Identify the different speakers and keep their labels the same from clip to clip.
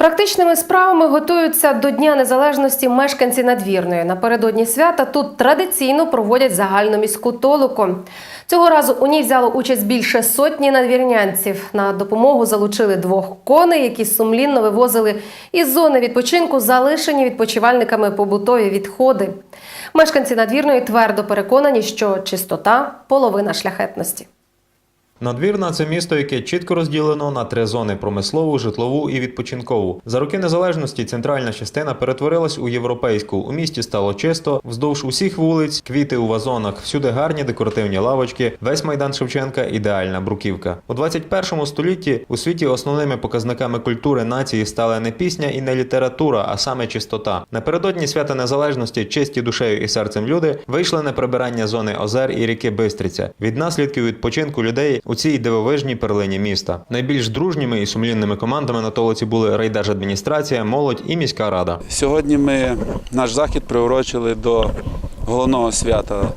Speaker 1: Практичними справами готуються до Дня Незалежності мешканці надвірної. Напередодні свята тут традиційно проводять загальну міську толоку. Цього разу у ній взяло участь більше сотні надвірнянців. На допомогу залучили двох коней, які сумлінно вивозили із зони відпочинку залишені відпочивальниками побутові відходи. Мешканці надвірної твердо переконані, що чистота половина шляхетності.
Speaker 2: Надвірна це місто, яке чітко розділено на три зони: промислову, житлову і відпочинкову. За роки незалежності центральна частина перетворилась у європейську. У місті стало чисто, вздовж усіх вулиць, квіти у вазонах, всюди гарні декоративні лавочки, весь майдан Шевченка ідеальна бруківка. У 21 столітті у світі основними показниками культури нації стали не пісня і не література, а саме чистота. Напередодні свята незалежності, чисті душею і серцем люди вийшли на прибирання зони озер і ріки Бистриця. Від наслідків відпочинку людей у цій дивовижній перлині міста. Найбільш дружніми і сумлінними командами на толоці були райдержадміністрація, молодь і міська рада.
Speaker 3: Сьогодні ми наш захід приурочили до головного свята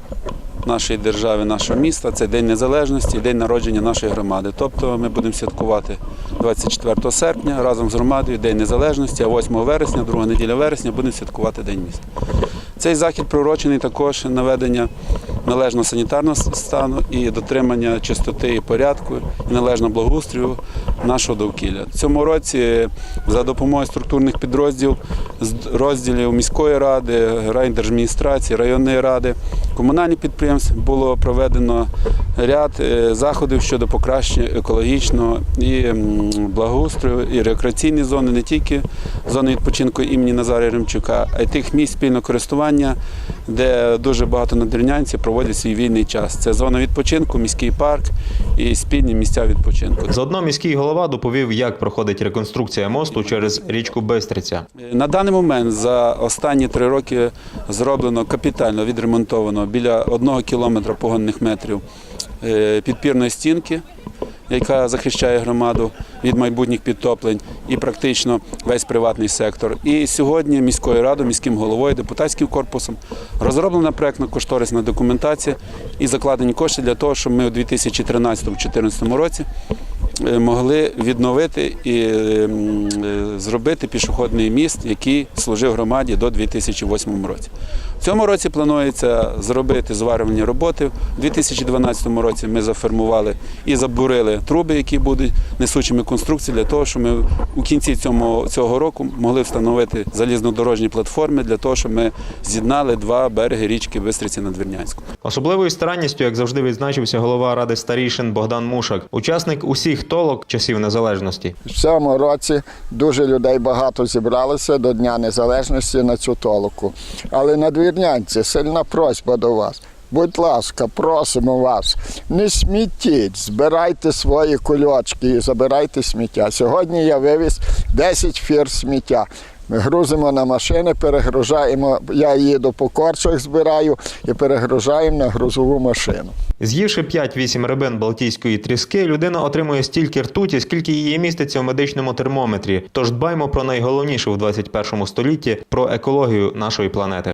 Speaker 3: нашої держави, нашого міста. Це День Незалежності День народження нашої громади. Тобто ми будемо святкувати 24 серпня разом з громадою День Незалежності, а 8 вересня, друга неділя вересня, будемо святкувати День міста. Цей захід приурочений також наведення належного санітарного стану і дотримання чистоти і порядку, і належного благоустрою нашого довкілля. В цьому році за допомогою структурних підрозділів розділів міської ради, райдержадміністрації, районної ради, комунальних підприємств було проведено ряд е, заходів щодо покращення екологічного і благоустрою, і рекреаційні зони, не тільки зони відпочинку імені Назарія Ремчука, а й тих місць спільного користування, де дуже багато надвірнянців проводять свій вільний час. Це зона відпочинку, міський парк і спільні місця відпочинку.
Speaker 2: Заодно міський голова доповів, як проходить реконструкція мосту через річку Бистриця.
Speaker 3: На даний момент за останні три роки зроблено капітально відремонтовано біля одного кілометра погонних метрів е, підпірної стінки, яка захищає громаду від майбутніх підтоплень, і практично весь приватний сектор. І сьогодні міською радою, міським головою, депутатським корпусом розроблена проектно-кошторисна документація і закладені кошти для того, щоб ми у 2013-2014 році могли відновити і е, зробити пішохідний міст, який служив громаді до 2008 році. В цьому році планується зробити зварювальні роботи. У 2012 році ми зафермували і забурили труби, які будуть несучими конструкціями, для того, щоб ми у кінці цього, цього року могли встановити залізнодорожні платформи для того, щоб ми з'єднали два береги річки Бистриці Надвірнянську.
Speaker 2: Особливою старанністю, як завжди, відзначився голова ради старішин Богдан Мушак, учасник усіх толок часів незалежності.
Speaker 4: В цьому році дуже людей багато зібралося до Дня Незалежності на цю толоку. Але надвірнянці, сильна просьба до вас. Будь ласка, просимо вас, не смітіть, збирайте свої кульочки і забирайте сміття. Сьогодні я вивіз 10 фір сміття. Ми грузимо на машини, перегружаємо. Я їду по корчах, збираю і перегружаємо на грузову машину.
Speaker 2: З'ївши 5-8 рибин балтійської тріски, людина отримує стільки ртуті, скільки її міститься в медичному термометрі. Тож дбаймо про найголовніше в 21 столітті про екологію нашої планети.